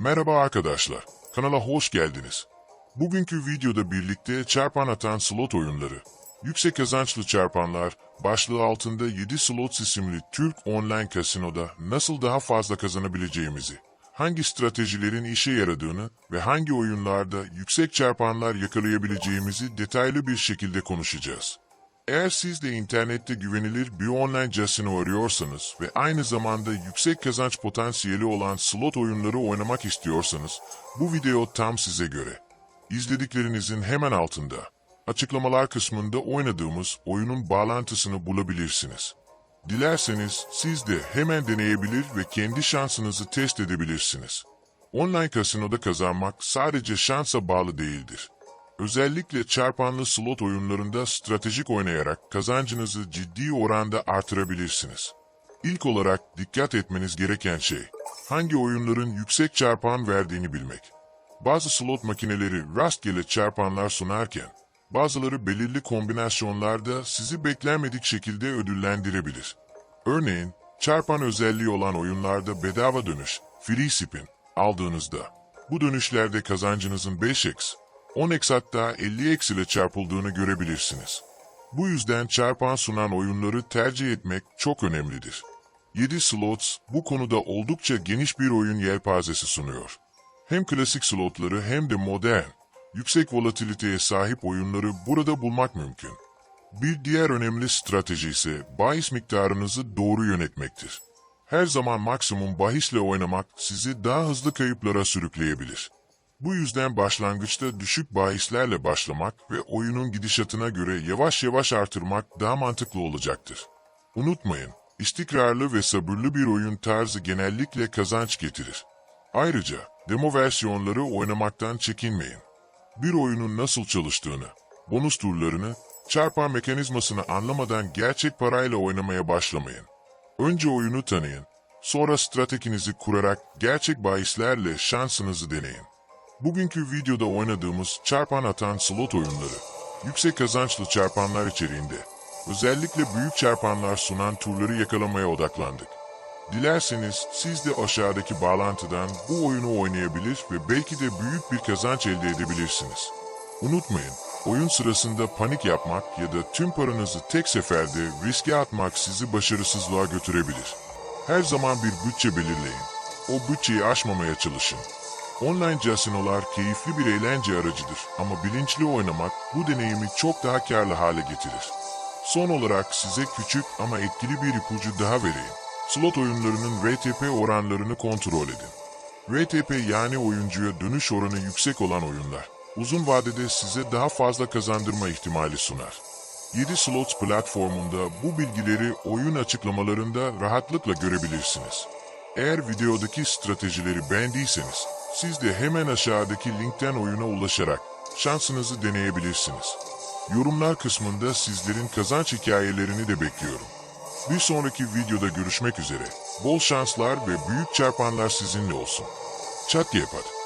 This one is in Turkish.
Merhaba arkadaşlar, kanala hoş geldiniz. Bugünkü videoda birlikte çarpan atan slot oyunları, yüksek kazançlı çarpanlar, başlığı altında 7 slot isimli Türk online kasinoda nasıl daha fazla kazanabileceğimizi, hangi stratejilerin işe yaradığını ve hangi oyunlarda yüksek çarpanlar yakalayabileceğimizi detaylı bir şekilde konuşacağız. Eğer siz de internette güvenilir bir online casino arıyorsanız ve aynı zamanda yüksek kazanç potansiyeli olan slot oyunları oynamak istiyorsanız, bu video tam size göre. İzlediklerinizin hemen altında, açıklamalar kısmında oynadığımız oyunun bağlantısını bulabilirsiniz. Dilerseniz siz de hemen deneyebilir ve kendi şansınızı test edebilirsiniz. Online kasinoda kazanmak sadece şansa bağlı değildir. Özellikle çarpanlı slot oyunlarında stratejik oynayarak kazancınızı ciddi oranda artırabilirsiniz. İlk olarak dikkat etmeniz gereken şey, hangi oyunların yüksek çarpan verdiğini bilmek. Bazı slot makineleri rastgele çarpanlar sunarken, bazıları belirli kombinasyonlarda sizi beklenmedik şekilde ödüllendirebilir. Örneğin, çarpan özelliği olan oyunlarda bedava dönüş, free spin aldığınızda, bu dönüşlerde kazancınızın 5x, 10x hatta 50x ile çarpıldığını görebilirsiniz. Bu yüzden çarpan sunan oyunları tercih etmek çok önemlidir. 7 slots bu konuda oldukça geniş bir oyun yelpazesi sunuyor. Hem klasik slotları hem de modern, yüksek volatiliteye sahip oyunları burada bulmak mümkün. Bir diğer önemli strateji ise bahis miktarınızı doğru yönetmektir. Her zaman maksimum bahisle oynamak sizi daha hızlı kayıplara sürükleyebilir. Bu yüzden başlangıçta düşük bahislerle başlamak ve oyunun gidişatına göre yavaş yavaş artırmak daha mantıklı olacaktır. Unutmayın, istikrarlı ve sabırlı bir oyun tarzı genellikle kazanç getirir. Ayrıca demo versiyonları oynamaktan çekinmeyin. Bir oyunun nasıl çalıştığını, bonus turlarını, çarpan mekanizmasını anlamadan gerçek parayla oynamaya başlamayın. Önce oyunu tanıyın, sonra stratejinizi kurarak gerçek bahislerle şansınızı deneyin. Bugünkü videoda oynadığımız çarpan atan slot oyunları, yüksek kazançlı çarpanlar içeriğinde, özellikle büyük çarpanlar sunan turları yakalamaya odaklandık. Dilerseniz siz de aşağıdaki bağlantıdan bu oyunu oynayabilir ve belki de büyük bir kazanç elde edebilirsiniz. Unutmayın, oyun sırasında panik yapmak ya da tüm paranızı tek seferde riske atmak sizi başarısızlığa götürebilir. Her zaman bir bütçe belirleyin. O bütçeyi aşmamaya çalışın. Online casinolar keyifli bir eğlence aracıdır ama bilinçli oynamak bu deneyimi çok daha karlı hale getirir. Son olarak size küçük ama etkili bir ipucu daha vereyim. Slot oyunlarının RTP oranlarını kontrol edin. RTP yani oyuncuya dönüş oranı yüksek olan oyunlar, uzun vadede size daha fazla kazandırma ihtimali sunar. 7 Slots platformunda bu bilgileri oyun açıklamalarında rahatlıkla görebilirsiniz. Eğer videodaki stratejileri beğendiyseniz, siz de hemen aşağıdaki linkten oyuna ulaşarak şansınızı deneyebilirsiniz. Yorumlar kısmında sizlerin kazanç hikayelerini de bekliyorum. Bir sonraki videoda görüşmek üzere. Bol şanslar ve büyük çarpanlar sizinle olsun. Çat yapar.